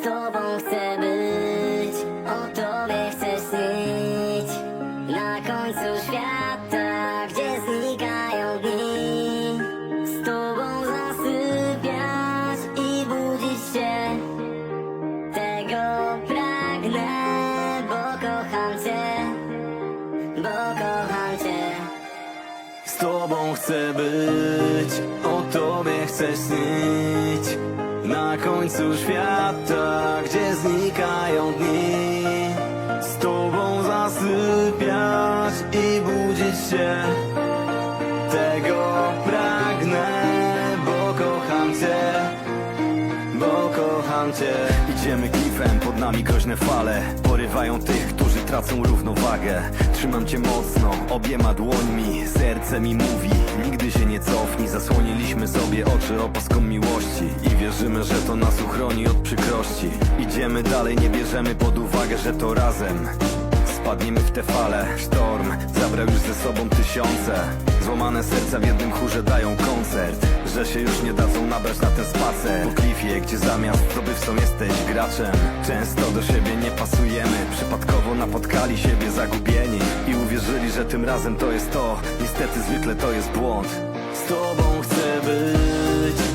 Z tobą chcę być, o tobie chcę śnić Na końcu świata, gdzie znikają dni. Z tobą zasypiać i budzić się. Tego pragnę, bo kocham cię. Bo kocham cię. Z tobą chcę być, o tobie chcę śnić Na końcu świata, gdzie znikają dni. Z tobą zasypiać i budzić się. Tego pragnę, bo kocham cię bo kocham cię. Idziemy klifem, pod nami groźne fale. Porywają tych, którzy tracą równowagę. Trzymam cię mocno, obiema dłońmi. Serce mi mówi, nigdy się nie cofnij. Zasłoniliśmy sobie oczy opaską miłości wierzymy, że to nas uchroni od przykrości. Idziemy dalej, nie bierzemy pod uwagę, że to razem. Spadniemy w te fale, sztorm zabrał już ze sobą tysiące. Złamane serca w jednym chórze dają koncert. Że się już nie dadzą nabrać na ten spacer. Po klifie, gdzie zamiast zdobywcą jesteś graczem. Często do siebie nie pasujemy. Przypadkowo napotkali siebie zagubieni I uwierzyli, że tym razem to jest to. Niestety zwykle to jest błąd. Z tobą chcę być,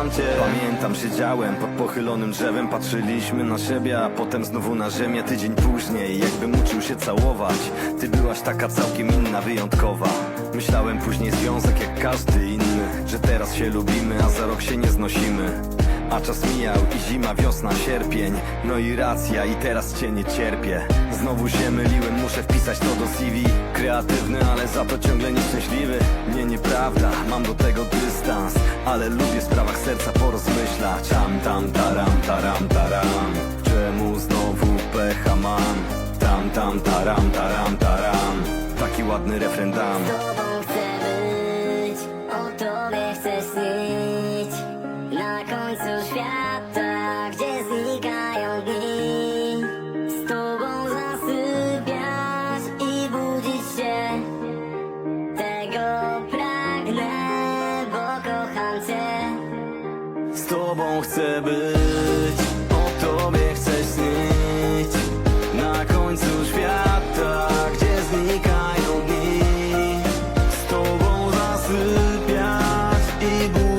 kocham cię. Pamiętam, siedziałem pod pochylonym drzewem. Patrzyliśmy na siebie, a potem znowu na ziemię. Tydzień później, jakbym uczył się całować. Ty byłaś taka całkiem inna, wyjątkowa. Myślałem później związek jak każdy inny Że teraz się lubimy, a za rok się nie znosimy. A czas mijał i zima, wiosna, sierpień. No i racja i teraz cię nie cierpię. Znowu się myliłem, muszę wpisać to do CV Kreatywny, ale za to ciągle nieszczęśliwy. Nie, nieprawda, mam do tego dystans Ale lubię w sprawach serca porozmyślać. Tam, tam, taram, taram, taram. Czemu znowu pecha mam? Tam, tam, taram, taram, taram. Taki ładny refren dam tobą chcę być. O tobie chcę śnić Na końcu świata, gdzie znikają dni. Z tobą zasypiać i budzić